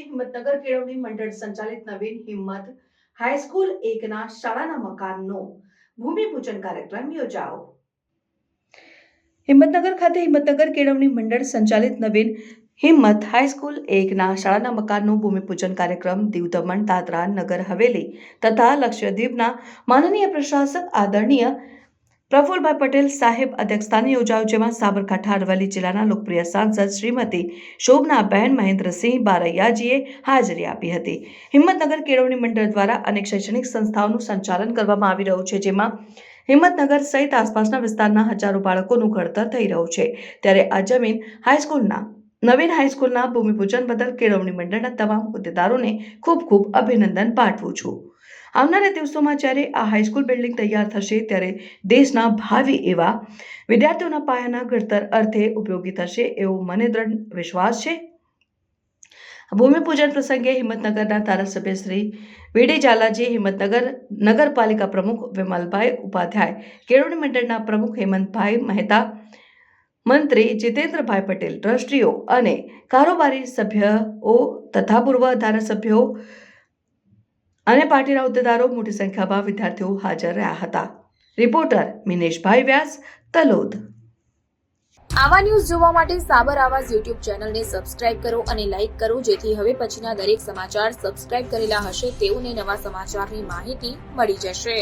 હિંમતનગર કેળવણી મંડળ સંચાલિત નવીન હિંમત હાઈસ્કૂલ એકના શાળાના મકાનનો ભૂમિપૂજન કાર્યક્રમ યોજાયો. હિંમતનગર ખાતે હિંમતનગર કેળવણી મંડળ સંચાલિત નવીન હિંમત હાઈસ્કૂલ એકના શાળાના મકાનનું ભૂમિપૂજન કાર્યક્રમ દીવ દમણ દાદરા નગર હવેલી તથા લક્ષદ્વીપના માનનીય પ્રશાસક આદરણીય પ્રફુલભાઈ પટેલ સાહેબ અધ્યક્ષસ્થાને યોજાયો, જેમાં સાબરકાંઠા, અરવલ્લી જિલ્લાના લોકપ્રિય સાંસદ શ્રીમતી શોભનાબહેન મહેન્દ્રસિંહ બારૈયાજીએ હાજરી આપી હતી. હિંમતનગર કેળવણી મંડળ દ્વારા અનેક શૈક્ષણિક સંસ્થાઓનું સંચાલન કરવામાં આવી રહ્યું છે, જેમાં હિંમતનગર સહિત આસપાસના વિસ્તારના હજારો બાળકોનું ઘડતર થઈ રહ્યું છે. ત્યારે આ જમીન હાઈસ્કૂલના, નવીન હાઈસ્કૂલના ભૂમિપૂજન બદલ કેળવણી મંડળના તમામ હોદ્દેદારોને ખૂબ ખૂબ અભિનંદન પાઠવું છું. આવનારા દિવસોમાં જ્યારે આ હાઈસ્કૂલ બિલ્ડિંગ તૈયાર થશે ત્યારે દેશના ભાવિ એવા વિદ્યાર્થીઓના પાયાના ઘડતર અર્થે ઉપયોગી થશે એવો મને દ્રઢ વિશ્વાસ છે. ભૂમિપૂજન પ્રસંગે હિંમતનગરના ધારાસભ્ય શ્રી વીડી ઝાલાજી, હિંમતનગર નગરપાલિકા પ્રમુખ વિમલભાઈ ઉપાધ્યાય, કેળવણી મંડળના પ્રમુખ હેમંતભાઈ મહેતા, મંત્રી જીતેન્દ્રભાઈ પટેલ, ટ્રસ્ટીઓ અને કારોબારી સભ્યો તથા પૂર્વ ધારાસભ્યો અને પાર્ટીના હોદ્દેદારો મોટી સંખ્યામાં વિદ્યાર્થીઓ હાજર રહ્યા હતા. રિપોર્ટર મિનેશભાઈ વ્યાસ, તલોદ. આવા ન્યૂઝ જોવા માટે સાબર આવાજ યુટ્યુબ ચેનલને સબસ્ક્રાઇબ કરો અને લાઇક કરો, જેથી હવે પછીના દરેક સમાચાર સબસ્ક્રાઇબ કરેલા હશે તેઓને નવા સમાચારની માહિતી મળી જશે.